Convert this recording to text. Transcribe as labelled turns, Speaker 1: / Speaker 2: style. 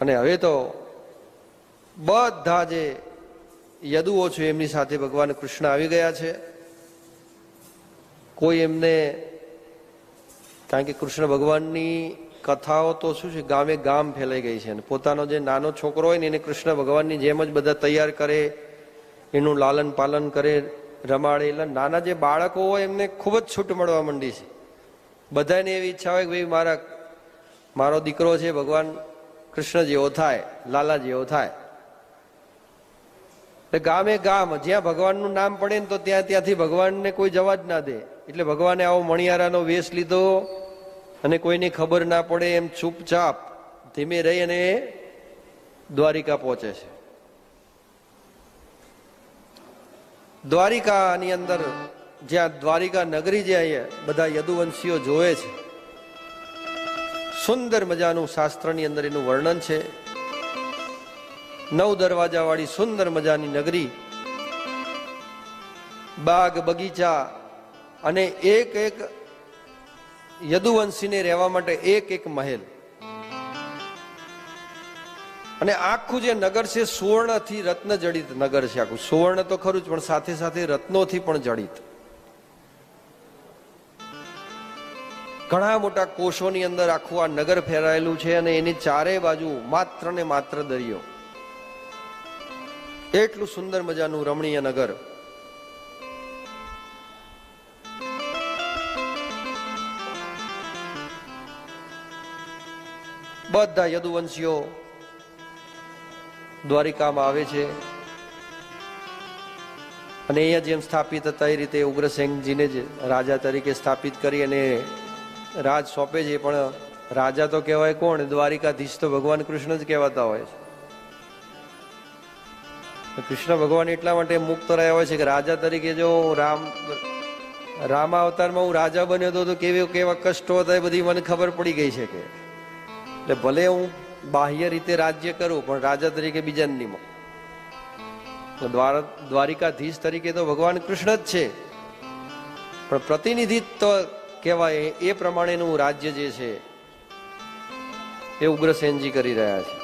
Speaker 1: અને હવે તો બધા જે યદુઓ છે, એમની સાથે ભગવાન કૃષ્ણ આવી ગયા છે. કોઈ એમને, કારણ કે કૃષ્ણ ભગવાનની કથાઓ તો શું છે, ગામે ગામ ફેલાઈ ગઈ છે અને પોતાનો જે નાનો છોકરો હોય ને, એને કૃષ્ણ ભગવાનની જેમ જ બધા તૈયાર કરે, એનું લાલન પાલન કરે, રમાડે. એટલે નાના જે બાળકો હોય, એમને ખૂબ જ છૂટ મળવા માંડી છે. બધાને એવી ઈચ્છા હોય કે ભાઈ મારા, મારો દીકરો છે, ભગવાન કૃષ્ણ જેવો થાય, લાલા જેવો થાય. એટલે ગામે ગામ, જ્યાં ભગવાનનું નામ પડે ને તો ત્યાં ત્યાંથી ભગવાનને કોઈ જવા જ ના દે. એટલે ભગવાને આવો મણિયારાનો વેશ લીધો અને કોઈની ખબર ના પડે એમ ચૂપચાપ ધીમે રહી અને દ્વારિકા પહોંચે છે. દ્વારિકાની અંદર જ્યાં દ્વારિકા નગરી જે અહીંયા બધા યદુવંશીઓ જોવે છે સુંદર મજાનું શાસ્ત્રની અંદર એનું વર્ણન છે. નવ દરવાજા વાળી સુંદર મજાની નગરી, બાગ બગીચા અને એક એક યદુવંશીને રહેવા માટે એક એક મહેલ. અને આખું જે નગર છે સુવર્ણથી રત્ન જડિત નગર છે આખું. સુવર્ણ તો ખરું જ, પણ સાથે સાથે રત્નોથી પણ જડિત. ઘણા મોટા કોષોની અંદર આખું આ નગર ફેરાયેલું છે અને એની ચારે બાજુ માત્ર ને માત્ર દરિયો. એટલું સુંદર મજાનું રમણીય નગર. બધા યદુવંશીઓ દ્વારિકામાં આવે છે. અને અહીંયા જેમ સ્થાપિત હતા એ રીતે ઉગ્રસેનજીને જ રાજા તરીકે સ્થાપિત કરી અને રાજ સોંપે છે, પણ રાજા તો કહેવાય કોણ? દ્વારિકાધીશ તો ભગવાન કૃષ્ણ જ કહેવાતા હોય છે. કૃષ્ણ ભગવાન એટલા માટે મુક્ત રહ્યા હોય છે કે રાજા તરીકે જો રામ, રામા અવતારમાં હું રાજા બન્યો હતો તો કેવી, કેવા કષ્ટો હતા એ બધી મને ખબર પડી ગઈ છે કે. એટલે ભલે હું બાહ્ય રીતે રાજ્ય કરું, પણ રાજા તરીકે બીજાને નિમો દ્વાર, દ્વારિકાધીશ તરીકે તો ભગવાન કૃષ્ણ જ છે. પણ પ્રતિનિધિત્વ કહેવાય એ પ્રમાણેનું રાજ્ય જે છે એ ઉગ્રસેનજી કરી રહ્યા છે.